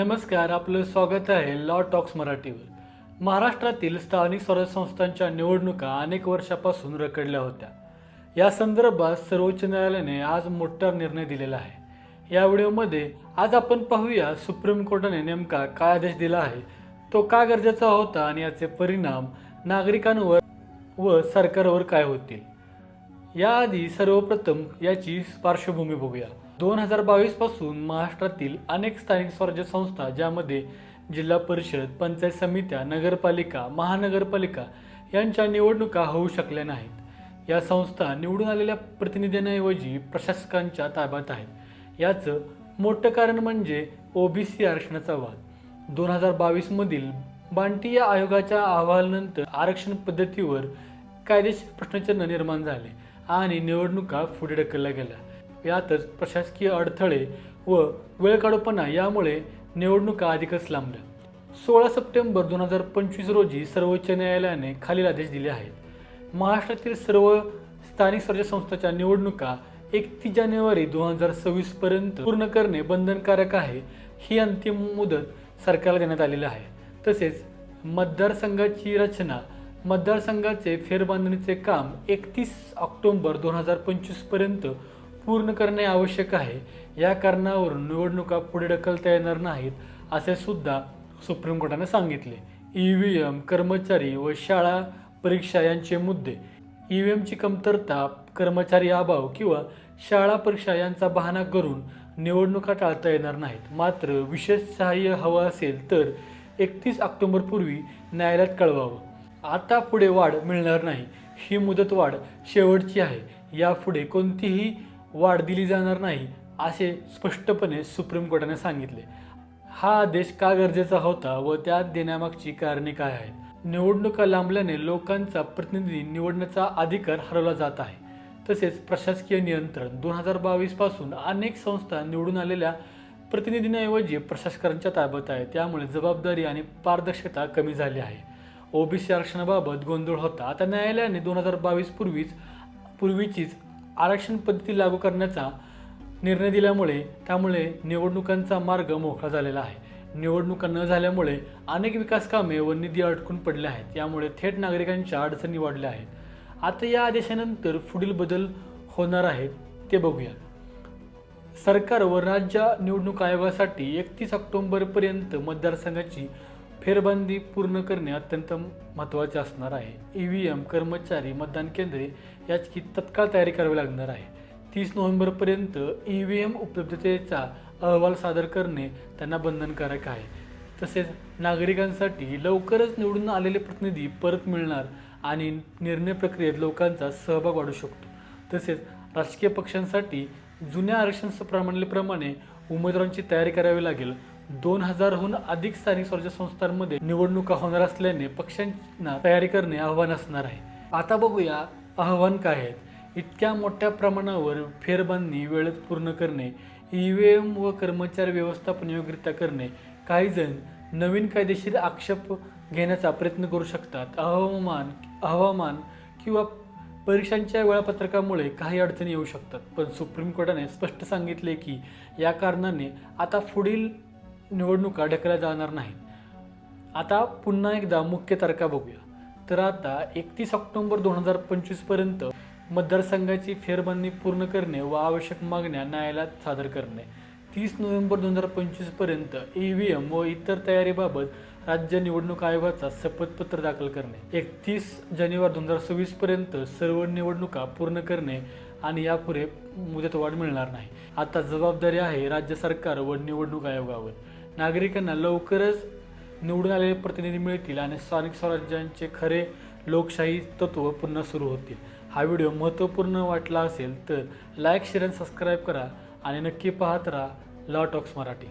नमस्कार आपलं स्वागत आहे लॉ टॉक्स मराठीवर. महाराष्ट्रातील स्थानिक स्वराज्य संस्थांच्या निवडणुका अनेक वर्षापासून रखडल्या होत्या. या संदर्भात सर्वोच्च न्यायालयाने आज मोठा निर्णय दिलेला आहे. या व्हिडिओमध्ये आज आपण पाहूया सुप्रीम कोर्टाने नेमका काय आदेश दिला आहे तो का गरजेचा होता आणि याचे परिणाम नागरिकांवर व सरकारवर काय होतील. याआधी सर्वप्रथम याची पार्श्वभूमी बघूया. दोन हजार बावीसपासून महाराष्ट्रातील अनेक स्थानिक स्वराज्य संस्था ज्यामध्ये जिल्हा परिषद पंचायत समित्या नगरपालिका महानगरपालिका यांच्या निवडणुका होऊ शकल्या नाहीत. या संस्था निवडून आलेल्या प्रतिनिधींऐवजी प्रशासकांच्या ताब्यात आहेत. याचं मोठं कारण म्हणजे ओबीसी आरक्षणाचा वाद. दोन हजार बावीसमधील बांटी या आयोगाच्या अहवालानंतर आरक्षण पद्धतीवर कायदेशीर प्रश्नचिन्ह निर्माण झाले. आणि निवडणुका पुढे ढकलल्या गेल्या. यातच प्रशासकीय अडथळे व वेळकाढूपणा यामुळे निवडणुका अधिकच लांबल्या. सोळा सप्टेंबर दोन हजार पंचवीस रोजी सर्वोच्च न्यायालयाने खालील आदेश दिले आहेत. महाराष्ट्रातील सर्व स्थानिक स्वराज्य संस्थांच्या निवडणुका एकतीस जानेवारी दोन हजार सव्वीस पर्यंत पूर्ण करणे बंधनकारक आहे ही अंतिम मुदत सरकारला देण्यात आलेली आहे. तसेच मतदारसंघाची रचना मतदारसंघाचे फेरबांधणीचे काम एकतीस ऑक्टोंबर दोन हजार पंचवीसपर्यंत पूर्ण करणे आवश्यक आहे. या कारणावरून निवडणुका पुढे ढकलता येणार नाहीत असे सुद्धा सुप्रीम कोर्टाने सांगितले. ई व्ही एम कर्मचारी व शाळा परीक्षा यांचे मुद्दे. ई व्ही एमची कमतरता कर्मचारी अभाव किंवा शाळा परीक्षा यांचा बहाणा करून निवडणुका टाळता येणार नाहीत. मात्र विशेष सहाय्य हवं असेल तर एकतीस ऑक्टोबरपूर्वी न्यायालयात कळवावं. आता पुढे वाढ मिळणार नाही. ही मुदतवाढ शेवटची आहे. यापुढे कोणतीही वाढ दिली जाणार नाही असे स्पष्टपणे सुप्रीम कोर्टाने सांगितले. हा आदेश का गरजेचा होता व त्यात देण्यामागची कारणे काय आहेत? निवडणुका लांबल्याने लोकांचा प्रतिनिधी निवडण्याचा अधिकार हरवला जात आहे. तसेच प्रशासकीय नियंत्रण दोन हजार बावीसपासून अनेक संस्था निवडून आलेल्या प्रतिनिधींऐवजी प्रशासकांच्या ताब्यात आहे. त्यामुळे जबाबदारी आणि पारदर्शकता कमी झाली आहे. ओबीसी आरक्षणाबाबत गोंधळ होता. आता न्यायालयाने दोन हजार बावीस पूर्वीच पूर्वीचीच आरक्षण पद्धती लागू करण्याचा निर्णय दिल्यामुळे त्यामुळे निवडणुकांचा मार्ग मोकळा झालेला आहे. निवडणुका न झाल्यामुळे अनेक विकास कामे व निधी अडकून पडले आहेत. यामुळे थेट नागरिकांच्या अडचणी वाढल्या आहेत. आता या आदेशानंतर पुढील बदल होणार आहेत ते बघूया. सरकार व राज्य निवडणूक आयोगासाठी एकतीस ऑक्टोंबरपर्यंत मतदारसंघाची फेरबंदी पूर्ण करणे अत्यंत महत्त्वाचे असणार आहे. ई व्ही एम कर्मचारी मतदान केंद्रे याची तत्काळ तयारी करावी लागणार आहे. तीस नोव्हेंबरपर्यंत ई व्ही एम उपलब्धतेचा अहवाल सादर करणे त्यांना बंधनकारक आहे. तसेच नागरिकांसाठी लवकरच निवडून आलेले प्रतिनिधी परत मिळणार आणि निर्णय प्रक्रियेत लोकांचा सहभाग वाढू शकतो. तसेच राजकीय पक्षांसाठी जुन्या आरक्षण प्रमाणेप्रमाणे उमेदवारांची तयारी करावी लागेल. दोन हजारहून अधिक स्थानिक स्वराज्य संस्थांमध्ये निवडणुका होणार असल्याने पक्षांना तयारी करणे आव्हान असणार आहे. आता बघूया आव्हान काय आहेत. इतक्या मोठ्या प्रमाणावर फेरबांधणी वेळेत पूर्ण करणे ई व्ही एम व कर्मचारी व्यवस्थापन योग्यरित्या करणे काही जण नवीन कायदेशीर आक्षेप घेण्याचा प्रयत्न करू शकतात. हवामान हवामान किंवा परीक्षांच्या वेळापत्रकामुळे काही अडचणी येऊ शकतात. पण सुप्रीम कोर्टाने स्पष्ट सांगितले की या कारणाने आता पुढील निवडणुका ढकलल्या जाणार नाहीत. आता पुन्हा एकदा मुख्य तारखा बघूया. तर आता एकतीस ऑक्टोंबर दोन हजार पंचवीसपर्यंत मतदारसंघाची फेरबंदी पूर्ण करणे व आवश्यक मागण्या न्यायालयात सादर करणे. तीस नोव्हेंबर दोन हजार पंचवीसपर्यंत ई व्ही एम व इतर तयारीबाबत राज्य निवडणूक आयोगाचा शपथपत्र दाखल करणे. एकतीस जानेवारी दोन हजार सव्वीसपर्यंत सर्व निवडणुका पूर्ण करणे आणि यापुढे मुदतवाढ मिळणार नाही. आता जबाबदारी आहे राज्य सरकार व निवडणूक आयोगावर. नागरिकांना लवकरच निवडून आलेले प्रतिनिधी मिळतील आणि स्थानिक स्वराज्यांचे खरे लोकशाही तत्व पुन्हा सुरू होतील. हा व्हिडिओ महत्त्वपूर्ण वाटला असेल तर लाईक शेअर आणि सबस्क्राईब करा आणि नक्की पाहत राहा लॉ टॉक्स मराठी.